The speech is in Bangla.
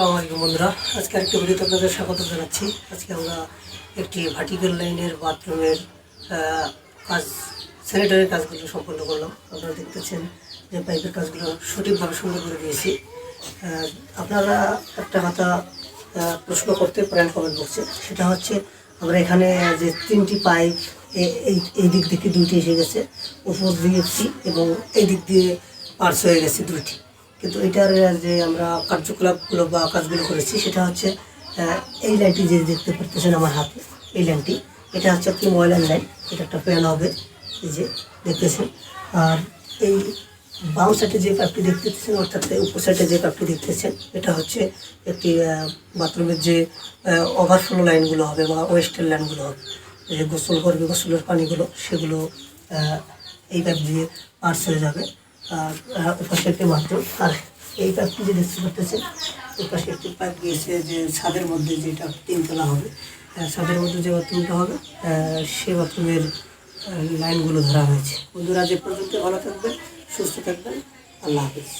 আসসালামু আলাইকুম বন্ধুরা। আজকে আরেকটি ভিডিওতে আপনাদের স্বাগত জানাচ্ছি। আজকে আমরা একটি ভার্টিক্যাল লাইনের বাথরুমের কাজ স্যানিটারি কাজগুলো সম্পন্ন করলাম। আপনারা দেখতেছেন যে পাইপের কাজগুলো সঠিকভাবে সুন্দর করে দিয়েছি। আপনারা একটা কথা প্রশ্ন করতে পারেন কমেন্ট বক্সে সেটা হচ্ছে, আমরা এখানে যে তিনটি পাইপ এই দিক থেকে দুইটি এসে গেছে। উপর দিয়ে এবং এই দিক দিয়ে পার্স হয়ে গেছে দুইটি। কিন্তু এটার যে আমরা কার্যকলাপগুলো বা কাজগুলো করেছি, সেটা হচ্ছে এই লাইনটি যে দেখতে পারতেছেন আমার হাতে, এই লাইনটি, এটা হচ্ছে একটি ময়লার লাইন, এটা একটা ফ্যান হবে এই যে দেখতেছেন। আর এই বাম সাইডে যে পাইপটি দেখতেছেন, অর্থাৎ উপর সাইডে যে পাইপটি দেখতেছেন, এটা হচ্ছে একটি বাথরুমের যে ওভারফ্লো লাইনগুলো হবে বা ওয়েস্টার্ন লাইনগুলো হবে যে গোসল করবে, গোসলের পানিগুলো, সেগুলো এই পাইপ দিয়ে পার্স হয়ে যাবে। ওপাশে একটি বাথরুম আর এই পাইপটি যে দেখতে পাচ্ছেন ওই পাশে একটি পাইপ গিয়েছে যে ছাদের মধ্যে যেটা তিনতলা হবে। ছাদের মধ্যে যে বাথরুমটা হবে সেই বাথরুমের লাইনগুলো ধরা হয়েছে। বন্ধুরা যে পর্যন্ত ভালো থাকবেন, সুস্থ থাকবেন, আল্লাহ হাফিজ।